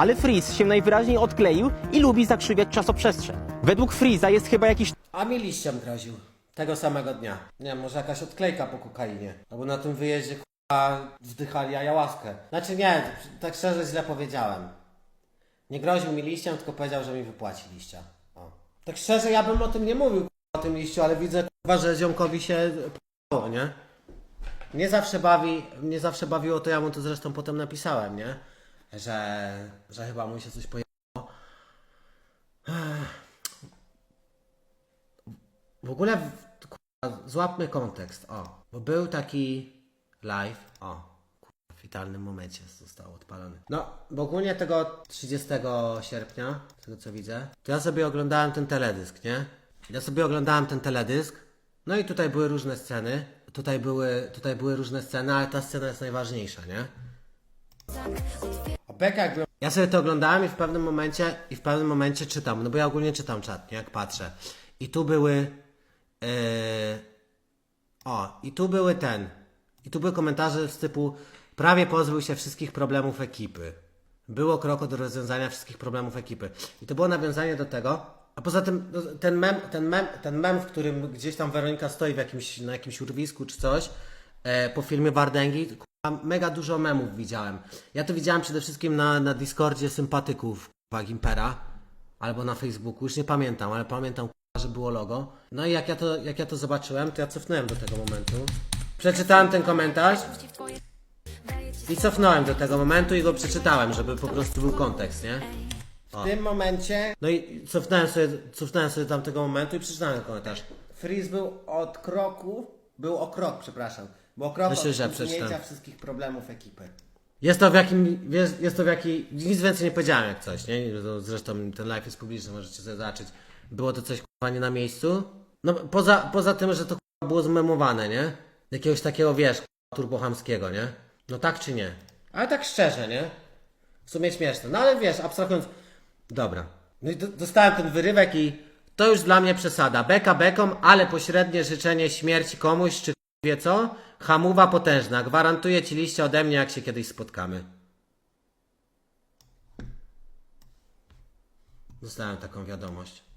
ale Freeze się najwyraźniej odkleił i lubi zakrzywiać czasoprzestrzeń. Według Freeza jest chyba jakiś A mi liściem groził. Tego samego dnia. Nie może jakaś odklejka po kokainie. Albo na tym wyjeździe k***a wdychali ayahuaskę. Znaczy nie, tak szczerze źle powiedziałem. Nie groził mi liściem, tylko powiedział, że mi wypłaci liścia. O. Tak szczerze ja bym o tym nie mówił k***a, o tym liściu, ale widzę k***a, że ziomkowi się p***ło, nie? Mnie zawsze bawi, mnie zawsze bawiło to, ja mu to zresztą potem napisałem, nie? Że, że chyba mu się coś pojechało. W ogóle złapmy kontekst, o. Bo był taki live, o. kurwa, W idealnym momencie został odpalony. No, bo ogólnie tego 30 sierpnia, z tego co widzę, to ja sobie oglądałem ten teledysk, nie? Ja sobie oglądałem ten teledysk, no i tutaj były różne sceny. Tutaj były, tutaj były różne sceny, ale ta scena jest najważniejsza, nie? A beka jakby... Ja sobie to oglądałem i w pewnym momencie, i w pewnym momencie czytam, no bo ja ogólnie czytam czat? Jak patrzę. I tu były... Yy... O, i tu były ten. I tu były komentarze z typu prawie pozbył się wszystkich problemów ekipy. Było krok do rozwiązania wszystkich problemów ekipy. I to było nawiązanie do tego. A poza tym no, ten mem, ten mem, ten mem w którym gdzieś tam Weronika stoi w jakimś, na jakimś urwisku czy coś, e, po filmie Wardęgi, mega dużo memów widziałem. Ja to widziałem przede wszystkim na, na Discordzie sympatyków kurwa, Gimpera albo na Facebooku, już nie pamiętam, ale pamiętam, kurwa, że było logo. No i jak ja, to, jak ja to zobaczyłem, to ja cofnąłem do tego momentu. Przeczytałem ten komentarz i cofnąłem do tego momentu i go przeczytałem, żeby po prostu był kontekst, nie? W tym momencie... No i cofnąłem sobie, cofnąłem sobie tamtego momentu i przeczytałem ten komentarz. Freeze był od kroku, był o krok, przepraszam, był o krok Myślę, że usunięcia przeczytam. wszystkich problemów ekipy. Jest to w jakim, jest to w jakiej, nic więcej nie powiedziałem jak coś, nie? To Zresztą ten live jest publiczny, możecie sobie zobaczyć. Było to coś kurwa nie na miejscu? No poza, poza tym, że to kurwa było zmemowane, nie? Jakiegoś takiego, wiesz, kurwa, turbohamskiego, nie? No tak czy nie? Ale tak szczerze, nie? W sumie śmieszne. No ale wiesz, abstrahując... Dobra. No i do, dostałem ten wyrywek i to już dla mnie przesada. Beka beką, ale pośrednie życzenie śmierci komuś, czy wie co? Hamuwa potężna. Gwarantuję ci liście ode mnie, jak się kiedyś spotkamy. Dostałem taką wiadomość.